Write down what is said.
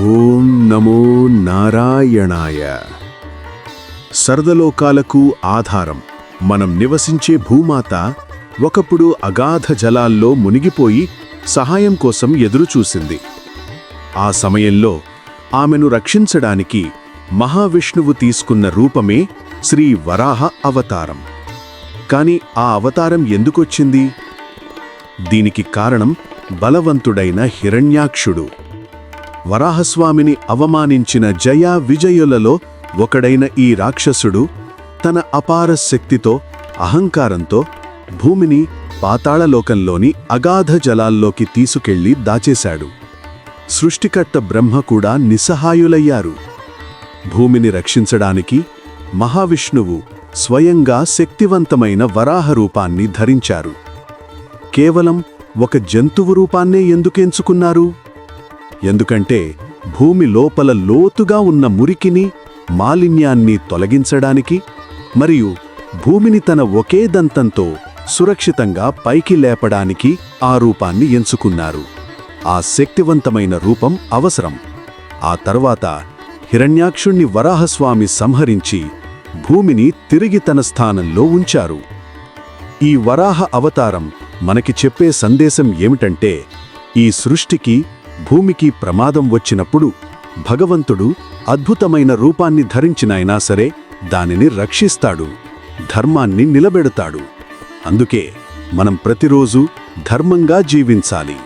ఓం నమో నారాయణాయ. సర్దలోకాలకు ఆధారం. మనం నివసించే భూమాత ఒకప్పుడు అగాధ జలాల్లో మునిగిపోయి సహాయం కోసం ఎదురుచూసింది. ఆ సమయంలో ఆమెను రక్షించడానికి మహావిష్ణువు తీసుకున్న రూపమే శ్రీ వరాహ అవతారం. కాని ఆ అవతారం ఎందుకొచ్చింది? దీనికి కారణం బలవంతుడైన హిరణ్యాక్షుడు. వరాహస్వామిని అవమానించిన జయ విజయులలో ఒకడైన ఈ రాక్షసుడు తన అపార శక్తితో అహంకారంతో భూమిని పాతాళలోకంలోని అగాధ జలాల్లోకి తీసుకెళ్ళి దాచేశాడు. సృష్టికర్త బ్రహ్మ కూడా నిస్సహాయులయ్యారు. భూమిని రక్షించడానికి మహావిష్ణువు స్వయంగా శక్తివంతమైన వరాహ రూపాన్ని ధరించారు. కేవలం ఒక జంతువు రూపాన్నే ఎందుకెంచుకున్నారు ఎందుకంటే భూమి లోపల లోతుగా ఉన్న మురికిని మాలిన్యాన్ని తొలగించడానికి మరియు భూమిని తన ఒకే దంతంతో సురక్షితంగా పైకి లేపడానికి ఆ రూపాన్ని ఎంచుకున్నారు. ఆ శక్తివంతమైన రూపం అవసరం. ఆ తర్వాత హిరణ్యాక్షుణ్ణి వరాహస్వామి సంహరించి భూమిని తిరిగి తన స్థానంలో ఉంచారు. ఈ వరాహ అవతారం మనకి చెప్పే సందేశం ఏమిటంటే ఈ సృష్టికి భూమికి ప్రమాదం వచ్చినప్పుడు భగవంతుడు అద్భుతమైన రూపాన్ని ధరించినైనా సరే దానిని రక్షిస్తాడు ధర్మాన్ని నిలబెడతాడు. అందుకే మనం ప్రతిరోజు ధర్మంగా జీవించాలి.